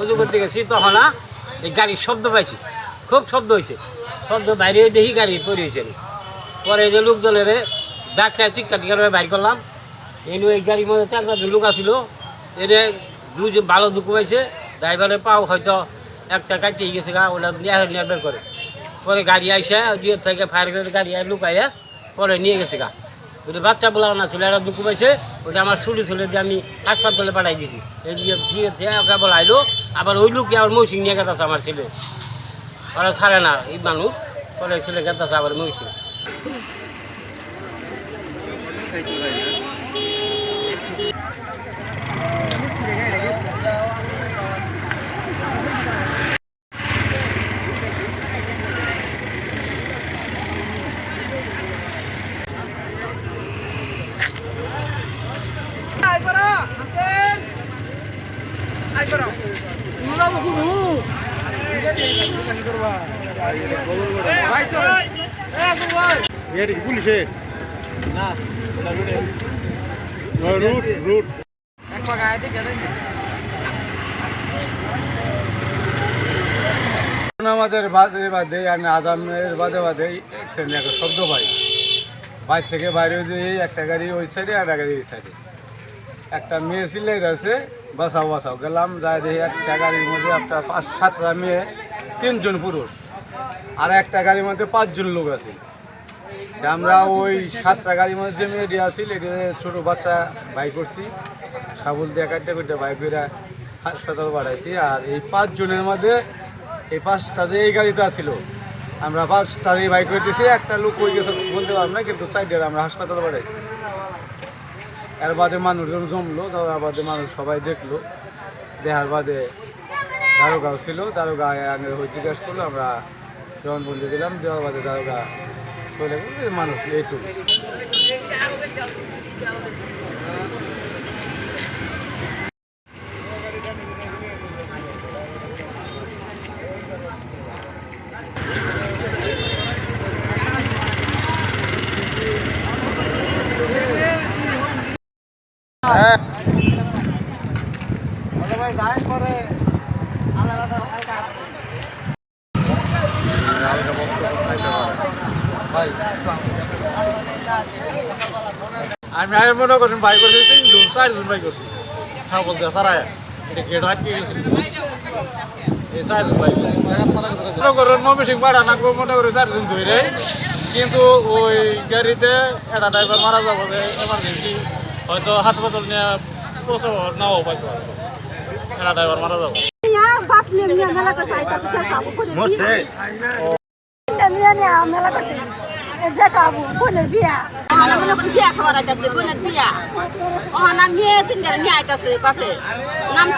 উজু করতে এই গাড়ির শব্দ পাইছি। খুব শব্দ হয়েছে। শব্দ বাইরে দেখি গাড়ি পড়িয়েছে পরে যে লোকজনের ডাক্তার টিকার হয়ে বাইর করলাম। এনু এই গাড়ির মধ্যে চার পাঁচজন লোক আসিল। এনে দুজন ভালো দুঃখ পাইছে ড্রাইভারের পাও হয়তো একটা কাটিয়ে গেছে গা ওটা বের করে। পরে গাড়ি আইসে দুই থেকে ফায়ার করে গাড়ি আই লুকাইয়া পরে নিয়ে গেছে গা। ওটা বাচ্চা বলা না, ছিল একটা দুঃখ পাইছে, ওটা আমার শুলি ছিল যে আমি হাসপাতালে পাঠাই দিছি। এই দিয়ে দিয়ে ওকে বলাইলো আবার ওই লোকই আবার মৌসিং নিয়ে গেছে আমার ছেলে। ওরা ছাড়ে না, এই মানুষ, পরে ছেলে গেছে আবার মৌসিং পুলিশের রুট রুট আমাদের বাদে বাদে আমি আজামের বাদে বাদে অ্যাক্সিডেন্ট একটা শব্দ পাই। বাইর থেকে বাইরে দিয়ে একটা গাড়ি ওই সাইডে একটা গাড়ি ওই সাইডে। একটা মেয়ে সিলাই গেছে বাসাও বাসাও। গেলাম, যাই দেখি একটা গাড়ির মধ্যে একটা পাঁচ, সাতটা মেয়ে, তিনজন পুরুষ। আর একটা গাড়ির মধ্যে পাঁচজন লোক আছে। আমরা ওই সাতটা গাড়ির মধ্যে যে মেয়েটি আসিল এটা ছোটো বাচ্চা বাইক করছি। সাবল দিয়ে কাটতে কাটতে বাইক করে হাসপাতাল বাড়াইছি আর এই পাঁচজনের মধ্যে এই পাঁচটা যে এই গাড়িতে আসছিল আমরা পাঁচটা এই বাইক করতেছি। একটা লোক ওই গেছে বলতে পারলাম না, কিন্তু চারটে আমরা হাসপাতাল বাড়াইছি এর বাদে মানুষজন জমলো তার বাদে মানুষ সবাই দেখল। দেখার বাদে দারোগাও ছিল, দারোগা আগে জিজ্ঞেস জিজ্ঞাসা করল, আমরা জবানবন্দি দিলাম, দেওয়ার বাদে দারোগা চলে গেল, মানুষ এইটুকু। আমি আগে মনে করেন বাই করছি তিনজন চারজন বাই করছি। ছাগল দিয়ে সারায় এটা গেট আটকে গেছিল এই চারজন বাই মনে করেন মমি সিং পাড়া না মনে করে কিন্তু ওই গাড়িতে একটা ড্রাইভার মারা যাব যে এমার্জেন্সি হয়তো হাসপাতাল নিয়ে পৌঁছাবো নাও পাইতো এটা ড্রাইভার মারা যাব। মেলা করছে আইতাছে মেলা করছে। যে সাবু বোনের বিয়া। ওখানে মনে বিয়া খাবার আইতাছে বোনের বিয়া। ওখানে মেয়ে তিনটা নিয়ে আইতাছে বাপে। নাম